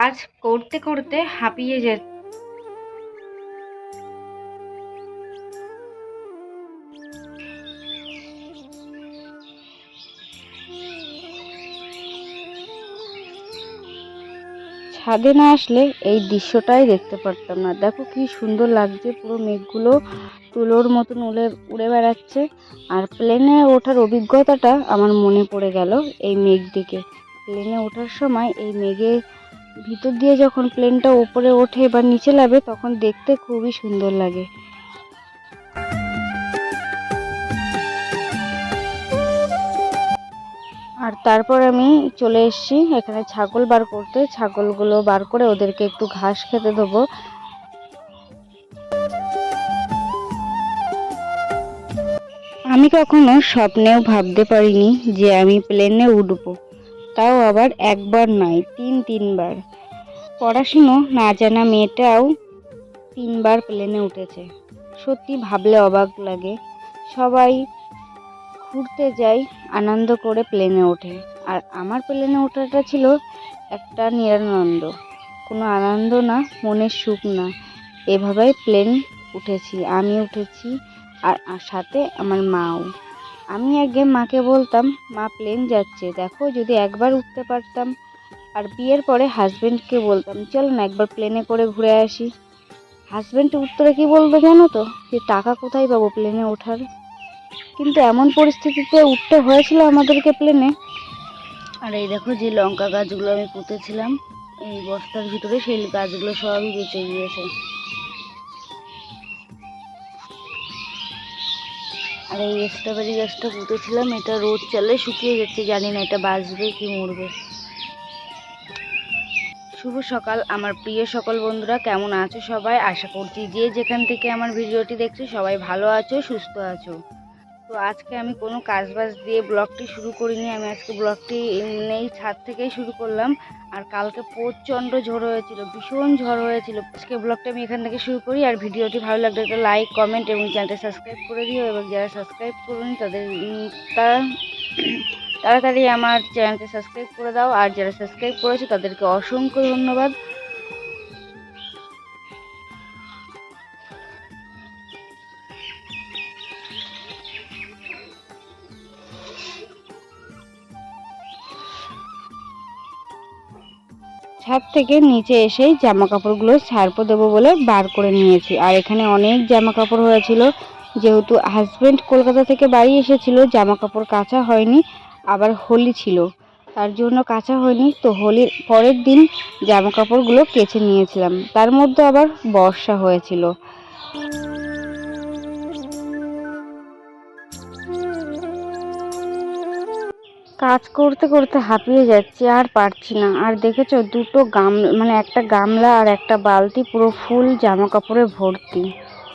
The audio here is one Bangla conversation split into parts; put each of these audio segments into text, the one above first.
কাজ করতে করতে হাঁপিয়ে যে ছাদে না আসলে এই দৃশ্যটাই দেখতে পারতাম না। দেখো কি সুন্দর লাগছে, পুরো মেঘগুলো তুলোর মতন উড়ে উড়ে বেড়াচ্ছে। আর প্লেনে ওঠার অভিজ্ঞতাটা আমার মনে পড়ে গেল এই মেঘ দিকে। প্লেনে ওঠার সময় এই মেঘের ভিতর দিয়ে যখন প্লেনটা ওপরে ওঠে বা নিচে নামে, তখন দেখতে খুবই সুন্দর লাগে। আর তারপর আমি চলে এসেছি এখানে ছাগল বার করতে। ছাগলগুলো বার করে ওদেরকে একটু ঘাস খেতে দেবো। আমি কখনো স্বপ্নেও ভাবতে পারিনি যে আমি প্লেনে উঠবো। তাও আবার একবার নয়, তিন তিনবার। পড়াশুনো না জানা মেয়েটাও তিনবার প্লেনে উঠেছে। সত্যি ভাবলে অবাক লাগে। সবাই ঘুরতে যায় আনন্দ করে প্লেনে ওঠে। আর আমার প্লেনে ওঠাটা ছিল একটা নিরানন্দ। কোনো আনন্দ না, মনের সুখ না। এভাবেই প্লেন উঠেছি, আমি উঠেছি, আর সাথে আমার মাও। আমি আগে মাকে বলতাম, মা প্লেন যাচ্ছে। দেখো, যদি একবার উঠতে পারতাম, আর বিয়ের পরে হাজব্যান্ডকে বলতাম, চল না, একবার প্লেনে করে ঘুরে আসি। হাজবেন্ড উত্তরে কি বলবে জানো তো? যে, টাকা কোথায় পাবো প্লেনে ওঠার? কিন্তু এমন পরিস্থিতিতে উঠতে হয়েছিল আমাদেরকে প্লেনে আর এই দেখো, যে লঙ্কা গাছগুলো আমি পুঁতেছিলাম, এই বস্তার ভিতরে সেই গাছগুলো সবই বেঁচে গিয়েছে। এই স্ট্রবেরি গাছটা পুঁতেছিলাম, এটা রোদ চালে, শুকিয়ে যাচ্ছে জানি না এটা বাঁচবে কি মরবে। শুভ সকাল, আমার প্রিয় সকল বন্ধুরা, কেমন আছো সবাই? আশা করছি যে যেখান থেকে আমার ভিডিওটি দেখছ, সবাই ভালো আছো, সুস্থ আছো। তো আজকে আমি কোনো কাজ বাজ দিয়ে ব্লগটি শুরু করিনি, আমি আজকে ব্লগটি এমনি ছাদ থেকেই শুরু করলাম। আর কালকে প্রচণ্ড ঝড় হয়েছিল, ভীষণ ঝড় হয়েছিল। আজকে ব্লগটা আমি এখান থেকে শুরু করি, আর ভিডিওটি ভালো লাগলে একটা লাইক কমেন্ট এবং চ্যানেলটা সাবস্ক্রাইব করে দিও। এবং যারা সাবস্ক্রাইব করুন, তাদের তারা তাড়াতাড়ি আমার চ্যানেলটা সাবস্ক্রাইব করে দাও। আর যারা সাবস্ক্রাইব করেছে, তাদেরকে অসংখ্য ধন্যবাদ। ছাদ থেকে নিচে এসেই জামা কাপড়গুলো ছাড়পো দেবো বলে বার করে নিয়েছি। আর এখানে অনেক জামা কাপড় হয়েছিল। যেহেতু হাজবেন্ড কলকাতা থেকে বাড়ি এসেছিল জামা কাপড় কাচা হয়নি, আবার হোলি ছিল। তার জন্য কাচা হয়নি, তো হোলির পরের দিন জামা কাপড়গুলো কেচে নিয়েছিলাম। তার মধ্যে আবার বর্ষা হয়েছিল। কাজ করতে করতে হাঁপিয়ে যাচ্ছি, আর পারছি না। আর দেখেছ, দুটো গাম মানে একটা গামলা আর একটা বালতি, পুরো ফুল জামা কাপড়ে ভর্তি।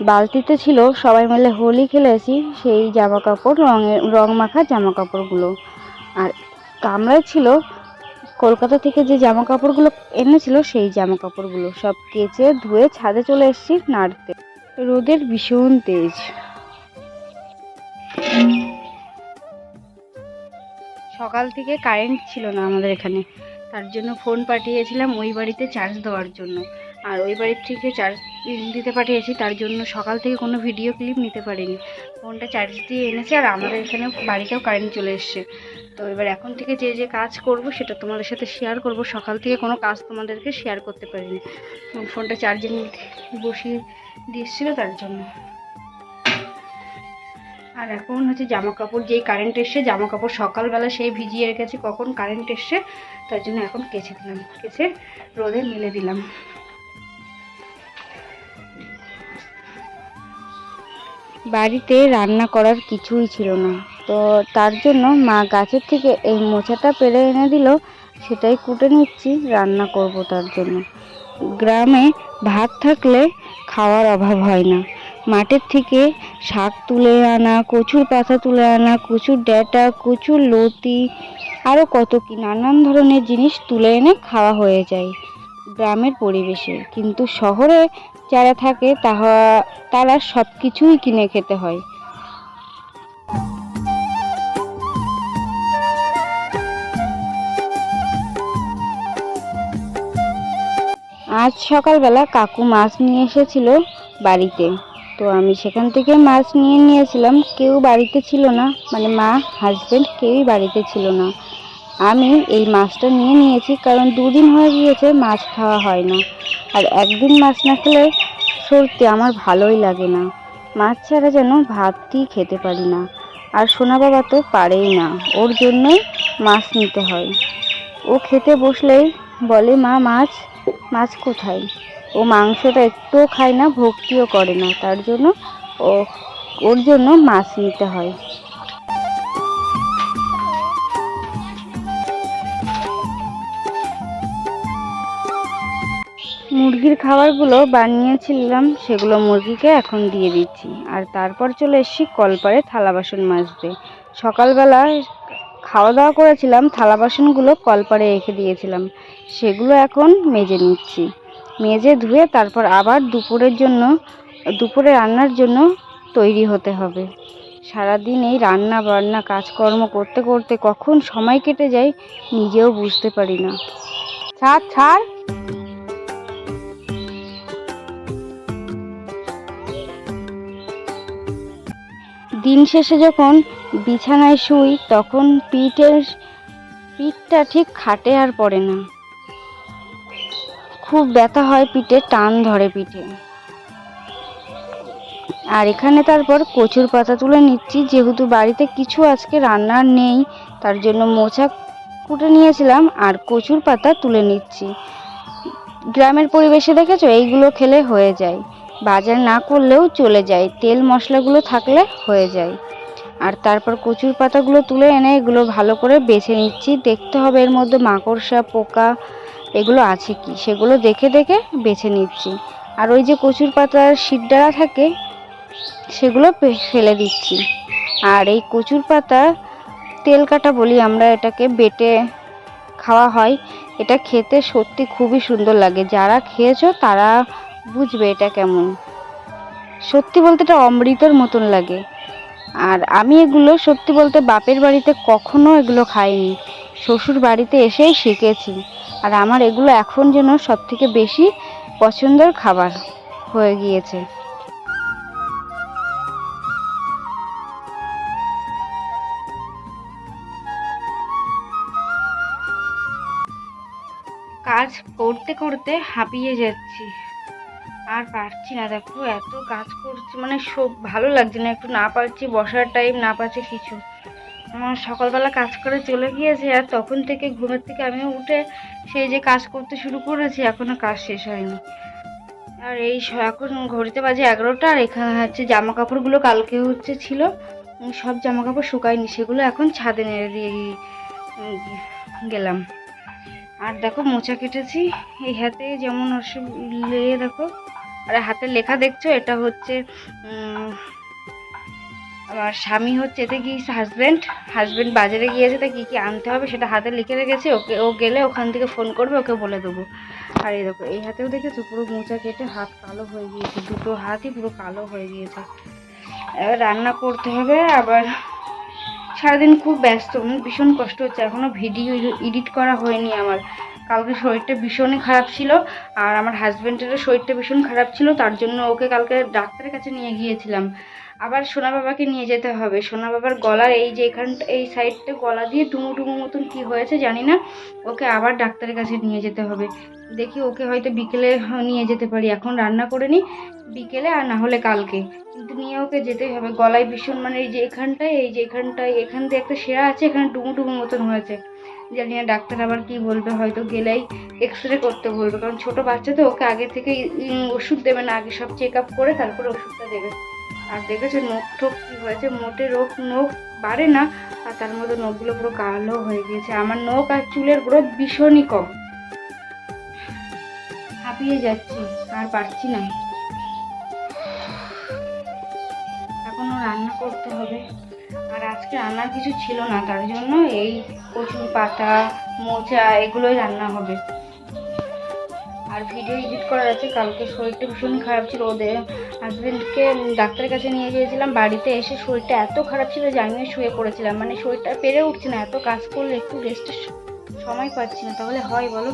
বালতিতে ছিল সবাই মিলে হোলি খেলেছি, সেই জামা কাপড় রঙের, রং মাখা জামা কাপড়গুলো আর গামলায় ছিল, কলকাতা থেকে যে জামা কাপড়গুলো এনেছিল, সেই জামা কাপড়গুলো সব কেচে ধুয়ে ছাদে চলে এসেছি নাড়তে। রোদের ভীষণ তেজ। সকাল থেকে কারেন্ট ছিল না আমাদের এখানে। তার জন্য ফোন পাঠিয়েছিলাম ওই বাড়িতে চার্জ দেওয়ার জন্য। আর ওই বাড়ির থেকে চার্জ দিতে পাঠিয়েছি, তার জন্য সকাল থেকে কোনো ভিডিও ক্লিপ নিতে পারিনি। ফোনটা চার্জ দিয়ে এনেছে আর আমাদের এখানে বাড়িতেও কারেন্ট চলে এসছে। তো এবার এখন থেকে যে যে কাজ করব সেটা তোমাদের সাথে শেয়ার করব। সকাল থেকে কোনো কাজ তোমাদেরকে শেয়ার করতে পারিনি। ফোনটা চার্জিং বসিয়ে দিয়েছিল তার জন্য। আর এখন হচ্ছে জামা কাপড় যেই কারেন্ট এসছে জামা কাপড় সকালবেলা সেই ভিজিয়ে রেখেছি, কখন কারেন্ট এসছে, তার জন্য এখন কেচে দিলাম, কেচে রোদে মেলে দিলাম। বাড়িতে রান্না করার কিছুই ছিল না, তো তার জন্য মা গাছের থেকে এই মোচাটা পেরে এনে দিল, সেটাই কুটে নিচ্ছি, রান্না করব তার জন্য। গ্রামে ভাত থাকলে খাওয়ার অভাব হয় না। মাঠের থেকে শাক তুলে আনা, কচুর পাতা তুলে আনা, কচুর ডাঁটা, কচুর লতি আরও কত কি নানান ধরনের জিনিস তুলে এনে খাওয়া হয়ে যায় গ্রামের পরিবেশে। কিন্তু শহরে যারা থাকে, তাহা, তারা সব কিছুই কিনে খেতে হয়। আজ সকালবেলা কাকু মাছ নিয়ে এসেছিল বাড়িতে। তো আমি সেখান থেকে মাছ নিয়ে নিয়েছিলাম। কেউ বাড়িতে ছিল না মানে মা হাজবেন্ড কেউই বাড়িতে ছিল না। আমি এই মাছটা নিয়ে নিয়েছি কারণ দুদিন হয়ে গিয়েছে মাছ খাওয়া হয় না। আর একদিন মাছ না খেলে সত্যি আমার ভালোই লাগে না। মাছ ছাড়া যেন ভাতই খেতে পারি না। আর সোনা বাবা তো পারেই না, ওর জন্যই মাছ নিতে হয়। ও খেতে বসলেই বলে, মা, মাছ মাছ কোথায়? ও মাংসটা একটুও খায় না, ভক্তিও করে না। তার জন্য ও, ওর জন্য মাছ নিতে হয়। মুরগির খাবারগুলো বানিয়েছিলাম, সেগুলো মুরগিকে এখন দিয়ে দিচ্ছি। আর তারপর চলে এসেছি কলপারে থালা বাসন মাজতে। সকালবেলা খাওয়া দাওয়া করেছিলাম, থালা বাসনগুলো কলপারে রেখে দিয়েছিলাম। সেগুলো এখন মেজে নিচ্ছি। মেজে ধুয়ে তারপর আবার দুপুরের জন্য, দুপুরে রান্নার জন্য তৈরি হতে হবে। সারাদিন এই রান্না বান্না কাজকর্ম করতে করতে কখন সময় কেটে যায় নিজেও বুঝতে পারি না। ছাড় ছাড়। দিন শেষে যখন বিছানায় শুই, তখন পিঠের, পিঠটা ঠিক খাটে আর পড়ে না। খুব ব্যথা হয় পিঠে, টান ধরে পিঠে। আর এখানে তারপর কচুর পাতা তুলে নিচ্ছি, যেহেতু বাড়িতে কিছু আজকে রান্নার নেই, তার জন্য মোচা কুটে নিয়েছিলাম আর কচুর পাতা তুলে নিচ্ছি। গ্রামের পরিবেশে দেখেছ? এইগুলো খেলে হয়ে যায়। বাজার না করলেও চলে যায়। তেল মশলাগুলো থাকলে হয়ে যায়। আর তারপর কচুর পাতাগুলো তুলে এনে এগুলো ভালো করে বেছে নিচ্ছি। দেখতে হবে এর মধ্যে মাকড়সা, পোকা এগুলো আছে কি? সেগুলো দেখে দেখে বেছে নিচ্ছি। আর ওই যে কচুর পাতার শিরডারা থাকে, সেগুলো ফেলে দিচ্ছি। আর এই কচুর পাতা তেল কাটা বলি আমরা এটাকে বেটে খাওয়া হয়, এটা খেতে সত্যি খুবই সুন্দর লাগে। যারা খেয়েছো তারা বুঝবে এটা কেমন। সত্যি বলতে এটা অমৃতর মতন লাগে। আর আমি এগুলো সত্যি বলতে বাপের বাড়িতে কখনো এগুলো খাইনি। শ্বশুর বাড়িতে এসেই শিখেছি। আর আমার এগুলো এখন যেন সব থেকে বেশি পছন্দের খাবার হয়ে গিয়েছে। কাজ করতে করতে হাঁপিয়ে যাচ্ছি। আর পারছি না দেখো, এত কাজ করছি মানে সব ভালো লাগছে না, একটু না পারছি, বসার টাইম না পাচ্ছি কিছু। সকালবেলা কাজ করে চলে গিয়েছে আর তখন থেকে ঘুমের থেকে আমি উঠে সেই যে কাজ করতে শুরু করেছি এখনও কাজ শেষ হয়নি। আর এই এখন ঘড়িতে বাজে এগারোটা আর এখানে হচ্ছে জামা কাপড়গুলো কালকে হচ্ছে ছিল। সব জামা কাপড় শুকায়নি, সেগুলো এখন ছাদে নেড়ে দিয়ে গেলাম। আর দেখো মোচা কেটেছি, এই হাতে যেমন লেগে দেখো, আর হাতের লেখা দেখছ, এটা হচ্ছে আমার স্বামী হচ্ছে এতে গিয়েছে হাজব্যান্ড হাজব্যান্ড বাজারে গিয়েছে, তা কী কী আনতে হবে সেটা হাতে লিখে রেখেছে, ওকে, ও গেলে ওখান থেকে ফোন করবে, ওকে বলে দেবো। আর এই দেখো, এই হাতেও দেখেছ, পুরো মোচা কেটে হাত কালো হয়ে গিয়েছে, দুটো হাতই পুরো কালো হয়ে গিয়েছে। এবার রান্না করতে হবে, আবার সারাদিন খুব ব্যস্ত ভীষণ কষ্ট হচ্ছে এখনও ভিডিও এডিট করা হয়নি আমার। কালকে শরীরটা ভীষণই খারাপ ছিল আর আমার হাজব্যান্ডেরও শরীরটা ভীষণ খারাপ ছিল, তার জন্য ওকে কালকে ডাক্তারের কাছে নিয়ে গিয়েছিলাম। আবার সোনা বাবাকে নিয়ে যেতে হবে। সোনা বাবার গলার এই যে এখানটা এই সাইডটা গলা দিয়ে টুমু টুমু মতন কী হয়েছে জানি না, ওকে আবার ডাক্তারের কাছে নিয়ে যেতে হবে। দেখি ওকে হয়তো বিকেলে নিয়ে যেতে পারি। এখন রান্না করে নিই, বিকেলে আর না হলে কালকে। কিন্তু নিয়ে ওকে যেতেই হবে। গলায় ভীষণ মানে এই যে এখানটায়, এই যে এখানটায়, এখান দিয়ে একটা সেরা আছে, এখানে টুমু টুমু মতন হয়েছে। জানি না ডাক্তার আবার কি বলবে, হয়তো গেলেই এক্স রে করতে বলবে। কারণ ছোটো বাচ্চা তো, ওকে আগে থেকে ওষুধ দেবে না, আগে সব চেক আপ করে তারপরে ওষুধটা দেবে। আর দেখেছ নখ ঠোক কী হয়েছে? মোটে রোগ, নখ বাড়ে না, আর তার মধ্যে নখগুলো পুরো কালো হয়ে গিয়েছে। আমার নখ আর চুলের গ্রোথ ভীষণই কম। হাঁপিয়ে যাচ্ছি, আর পারছি না। এখনও রান্না করতে হবে। আর আজকে রান্নার কিছু ছিল না, তার জন্য এই কচুর পাতা, মোচা এগুলোই রান্না হবে। আর ভিডিও এডিট করার আছে কালকে শরীরটা ভীষণ খারাপ ছিল ওদের। হাজব্যান্ডকে ডাক্তারের কাছে নিয়ে গিয়েছিলাম, বাড়িতে এসে শরীরটা এত খারাপ ছিল যে আমিও শুয়ে পড়েছিলাম। মানে শরীরটা পেরে উঠছে না, এত কাজ করলে একটু রেস্টের সময় পাচ্ছি না। তাহলে হয় বলো?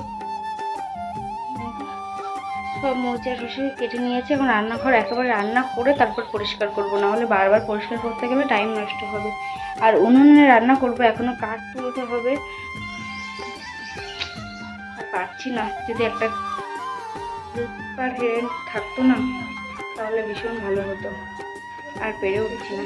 সব মোচা শসে কেটে নিয়েছি এখন রান্নাঘর একেবারে রান্না করে তারপর পরিষ্কার করব না হলে বারবার পরিষ্কার করতে গেলে টাইম নষ্ট হবে। আর উনুনে রান্না করব, এখনও কাঠ তুলতে হবে। পারছি না, যদি একটা হেড থাকতো না, তাহলে ভীষণ ভালো হতো। আর পেরে উঠছি না।